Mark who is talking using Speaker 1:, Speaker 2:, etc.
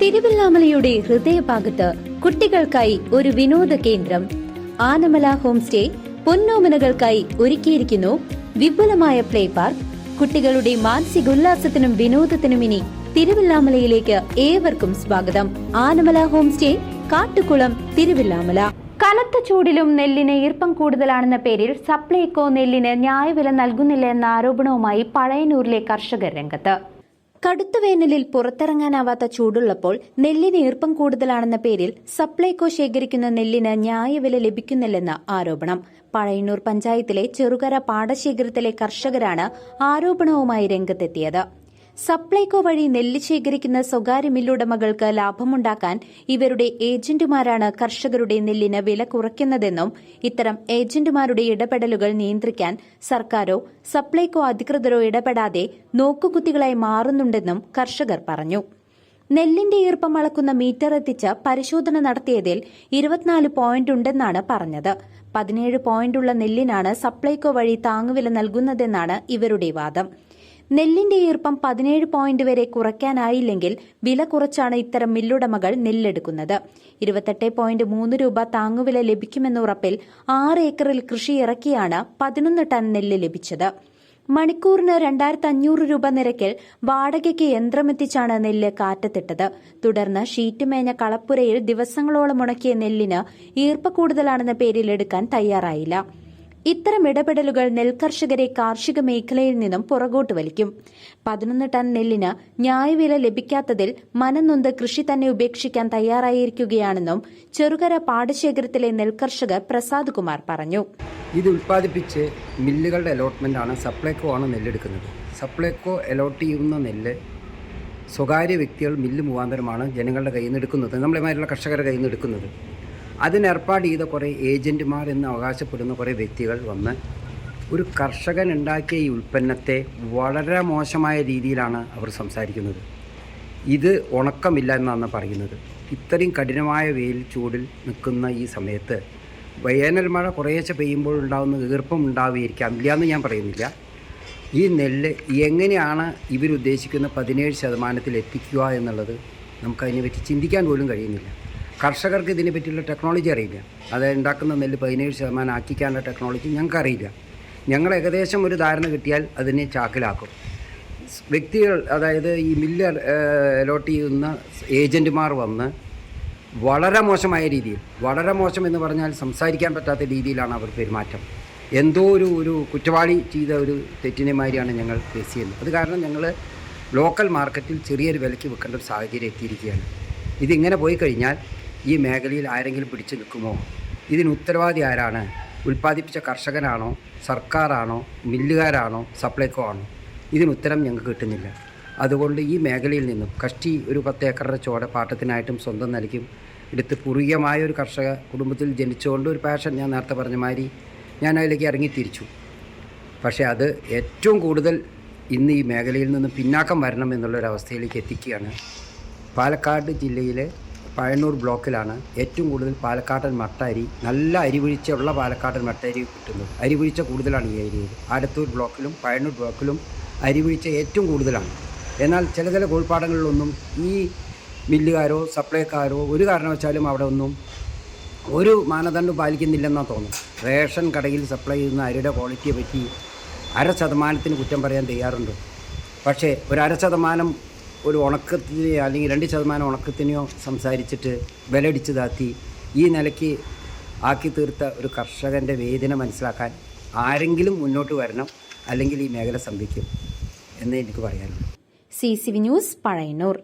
Speaker 1: തിരുവല്ലാമലയുടെ ഹൃദയഭാഗത്ത് കുട്ടികൾക്കായി ഒരു വിനോദ കേന്ദ്രം. ആനമല ഹോം സ്റ്റേ പൊന്നോമനകൾക്കായി ഒരുക്കിയിരിക്കുന്നു വിപുലമായ പ്ലേ പാർക്ക്. കുട്ടികളുടെ മാനസികോല്ലാസത്തിനും വിനോദത്തിനും ഇനി തിരുവല്ലാമലയിലേക്ക് ഏവർക്കും സ്വാഗതം. Anamala home stay Kattukulam Thiruvillwamala. കനത്ത ചൂടിലും നെല്ലിന് ഈർപ്പം കൂടുതലാണെന്ന പേരിൽ സപ്ലൈകോ നെല്ലിന് ന്യായവില നൽകുന്നില്ല എന്ന ആരോപണവുമായി പഴയനൂരിലെ കർഷകർ രംഗത്ത്. കടുത്ത വേനലിൽ പുറത്തിറങ്ങാനാവാത്ത ചൂടുള്ളപ്പോൾ നെല്ലിന് ഈർപ്പം കൂടുതലാണെന്ന പേരിൽ സപ്ലൈകോ ശേഖരിക്കുന്ന നെല്ലിന് ന്യായവില ലഭിക്കുന്നില്ലെന്ന ആരോപണം. പഴയന്നൂർ പഞ്ചായത്തിലെ ചെറുകര പാടശേഖരത്തിലെ കർഷകരാണ് ആരോപണവുമായി രംഗത്തെത്തിയത്. സപ്ലൈകോ വഴി നെല്ല് ശേഖരിക്കുന്ന സ്വകാര്യ മില്ലുടമകൾക്ക് ലാഭമുണ്ടാക്കാൻ ഇവരുടെ ഏജന്റുമാരാണ് കർഷകരുടെ നെല്ലിന് വില കുറയ്ക്കുന്നതെന്നും ഇത്തരം ഏജന്റുമാരുടെ ഇടപെടലുകൾ നിയന്ത്രിക്കാൻ സർക്കാരോ സപ്ലൈകോ അധികൃതരോ ഇടപെടാതെ നോക്കുകുത്തികളായി മാറുന്നുണ്ടെന്നും കർഷകർ പറഞ്ഞു. നെല്ലിന്റെ ഈർപ്പം അളക്കുന്ന മീറ്റർ എത്തിച്ച് പരിശോധന നടത്തിയതിൽ ഇരുപത്തിനാല് പോയിന്റ് ഉണ്ടെന്നാണ് പറഞ്ഞത്. പതിനേഴ് പോയിന്റുള്ള നെല്ലിനാണ് സപ്ലൈകോ വഴി താങ്ങുവില നൽകുന്നതെന്നാണ് ഇവരുടെ വാദം. നെല്ലിന്റെ ഈർപ്പം പതിനേഴ് പോയിന്റ് വരെ കുറയ്ക്കാനായില്ലെങ്കിൽ വില കുറച്ചാണ് ഇത്തരം മില്ലുടമകൾ നെല്ലെടുക്കുന്നത്. ഇരുപത്തെട്ട് പോയിന്റ് മൂന്ന് രൂപ താങ്ങുവില ലഭിക്കുമെന്ന ഉറപ്പിൽ ആറ് ഏക്കറിൽ കൃഷി ഇറക്കിയാണ് പതിനൊന്ന് ടൺ നെല്ല് ലഭിച്ചത്. മണിക്കൂറിന് രണ്ടായിരത്തി അഞ്ഞൂറ് രൂപ നിരക്കിൽ വാടകയ്ക്ക് യന്ത്രമെത്തിച്ചാണ് നെല്ല് കാറ്റത്തിട്ടത്. തുടർന്ന് ഷീറ്റ് മേഞ്ഞ കളപ്പുരയിൽ ദിവസങ്ങളോളം ഉണക്കിയ നെല്ലിന് ഈർപ്പ കൂടുതലാണെന്ന പേരിൽ എടുക്കാൻ തയ്യാറായില്ല. ഇത്തരം ഇടപെടലുകൾ നെൽകർഷകരെ കാർഷിക മേഖലയിൽ നിന്നും പുറകോട്ട് വലിക്കും. പതിനൊന്ന് ടൺ നെല്ലിന് ന്യായവില ലഭിക്കാത്തതിൽ മനംനൊന്ത് കൃഷി തന്നെ ഉപേക്ഷിക്കാൻ തയ്യാറായിരിക്കുകയാണെന്നും ചെറുകര പാടശേഖരത്തിലെ നെൽകർഷകർ പ്രസാദ് കുമാർ പറഞ്ഞു.
Speaker 2: ഇത് ഉൽപ്പാദിപ്പിച്ച് മില്ലുകളുടെ അലോട്ട്മെന്റ് ആണ് സപ്ലൈകോ ആണ് നെല്ലെടുക്കുന്നത്. സപ്ലൈകോ അലോട്ട് ചെയ്യുന്ന നെല്ല് സ്വകാര്യ വ്യക്തികൾ മില്ല് മുഖാന്തരമാണ് ജനങ്ങളുടെ കയ്യിൽ നിന്ന് എടുക്കുന്നത്. നമ്മളെ മാതിരിയുള്ള കർഷകരുടെ കയ്യിൽ നിന്ന് എടുക്കുന്നത്. അതിന് ഏർപ്പാട് ചെയ്ത കുറേ ഏജന്റുമാർ എന്ന് അവകാശപ്പെടുന്ന കുറേ വ്യക്തികൾ വന്ന് ഒരു കർഷകൻ ഉണ്ടാക്കിയ ഈ ഉൽപ്പന്നത്തെ വളരെ മോശമായ രീതിയിലാണ് അവർ സംസാരിക്കുന്നത്. ഇത് ഉണക്കമില്ല എന്നാണ് പറയുന്നത്. ഇത്രയും കഠിനമായ വെയിൽ ചൂടിൽ നിൽക്കുന്ന ഈ സമയത്ത് വേനൽ മഴ കുറേശ്ശെ പെയ്യുമ്പോൾ ഉണ്ടാകുന്ന ഈർപ്പം ഉണ്ടാവുകയായിരിക്കാം ഇല്ല എന്ന് ഞാൻ പറയുന്നില്ല. ഈ നെല്ല് എങ്ങനെയാണ് ഇവരുദ്ദേശിക്കുന്ന പതിനേഴ് ശതമാനത്തിൽ എത്തിക്കുക എന്നുള്ളത് നമുക്കതിനെ പറ്റി ചിന്തിക്കാൻ പോലും കഴിയുന്നില്ല. കർഷകർക്ക് ഇതിനെ പറ്റിയുള്ള ടെക്നോളജി അറിയില്ല. അത് ഉണ്ടാക്കുന്ന നെല്ല് പതിനേഴ് ശതമാനം ആക്കിക്കാനുള്ള ടെക്നോളജി ഞങ്ങൾക്ക് അറിയില്ല. ഞങ്ങൾ ഏകദേശം ഒരു ധാരണ കിട്ടിയാൽ അതിനെ ചാക്കിലാക്കും. വ്യക്തികൾ അതായത് ഈ മില്ല് അലോട്ട് ചെയ്യുന്ന ഏജന്റുമാർ വന്ന് വളരെ മോശമായ രീതിയിൽ വളരെ മോശം എന്ന് പറഞ്ഞാൽ സംസാരിക്കാൻ പറ്റാത്ത രീതിയിലാണ് അവർ പെരുമാറ്റം. എന്തോ ഒരു ഒരു കുറ്റവാളി ചെയ്ത ഒരു തെറ്റിനെ മാതിരിയാണ് ഞങ്ങൾ ഫേസ് ചെയ്യുന്നത്. അത് കാരണം ഞങ്ങൾ ലോക്കൽ മാർക്കറ്റിൽ ചെറിയൊരു വിലയ്ക്ക് വെക്കേണ്ട ഒരു സാഹചര്യം എത്തിയിരിക്കുകയാണ്. ഇതിങ്ങനെ പോയി കഴിഞ്ഞാൽ ഈ മേഖലയിൽ ആരെങ്കിലും പിടിച്ചു നിൽക്കുമോ? ഇതിന് ഉത്തരവാദി ആരാണ്? ഉൽപ്പാദിപ്പിച്ച കർഷകനാണോ? സർക്കാരാണോ? മില്ലുകാരാണോ? സപ്ലൈകോ ആണോ? ഇതിന് ഉത്തരം ഞങ്ങൾക്ക് കിട്ടുന്നില്ല. അതുകൊണ്ട് ഈ മേഖലയിൽ നിന്നും കഷ്ടി ഒരു പത്ത് ഏക്കറുടെ ചോട പാട്ടത്തിനായിട്ടും സ്വന്തം നൽകും എടുത്ത് കുറുകിയമായ ഒരു കർഷക കുടുംബത്തിൽ ജനിച്ചുകൊണ്ട് ഒരു പാഷൻ ഞാൻ നേരത്തെ പറഞ്ഞ മാതിരി ഞാൻ അതിലേക്ക് ഇറങ്ങിത്തിരിച്ചു പക്ഷേ അത് ഏറ്റവും കൂടുതൽ ഇന്ന് ഈ മേഖലയിൽ നിന്ന് പിന്നാക്കം വരണം എന്നുള്ളൊരവസ്ഥയിലേക്ക് എത്തിക്കുകയാണ്. പാലക്കാട് ജില്ലയിലെ പഴയന്നൂർ ബ്ലോക്കിലാണ് ഏറ്റവും കൂടുതൽ പാലക്കാട്ടൻ മട്ടരി നല്ല അരിപിഴിച്ചുള്ള പാലക്കാട്ടൻ മട്ട മട്ടരി കിട്ടുന്നത്. അരിവീഴ്ച കൂടുതലാണ് ഈ ഏരിയയിൽ ആലത്തൂർ ബ്ലോക്കിലും പഴന്നൂർ ബ്ലോക്കിലും അരിവീഴ്ച ഏറ്റവും കൂടുതലാണ്. എന്നാൽ ചില ചില കോഴിപ്പാടങ്ങളിലൊന്നും ഈ മില്ലുകാരോ സപ്ലൈക്കാരോ ഒരു കാരണവശാലും അവിടെ ഒന്നും ഒരു മാനദണ്ഡം പാലിക്കുന്നില്ലെന്നാണ് തോന്നുന്നത്. റേഷൻ കടയിൽ സപ്ലൈ ചെയ്യുന്ന അരിയുടെ ക്വാളിറ്റിയെ പറ്റി അര ശതമാനത്തിന് കുറ്റം പറയാൻ തയ്യാറുണ്ട്. പക്ഷേ ഒരു അര ശതമാനം ഒരു ഉണക്കത്തിന് അല്ലെങ്കിൽ രണ്ട് ശതമാനം ഉണക്കത്തിനെയോ സംസാരിച്ചിട്ട് വിലടിച്ചു താത്തി ഈ നിലയ്ക്ക് ആക്കി തീർത്ത ഒരു കർഷകന്റെ വേദന മനസ്സിലാക്കാൻ ആരെങ്കിലും മുന്നോട്ട് വരണം അല്ലെങ്കിൽ ഈ മേഖല സംഭവിക്കും എന്ന് എനിക്ക് പറയാനുള്ളൂ.
Speaker 1: C C V news Pazhayannur.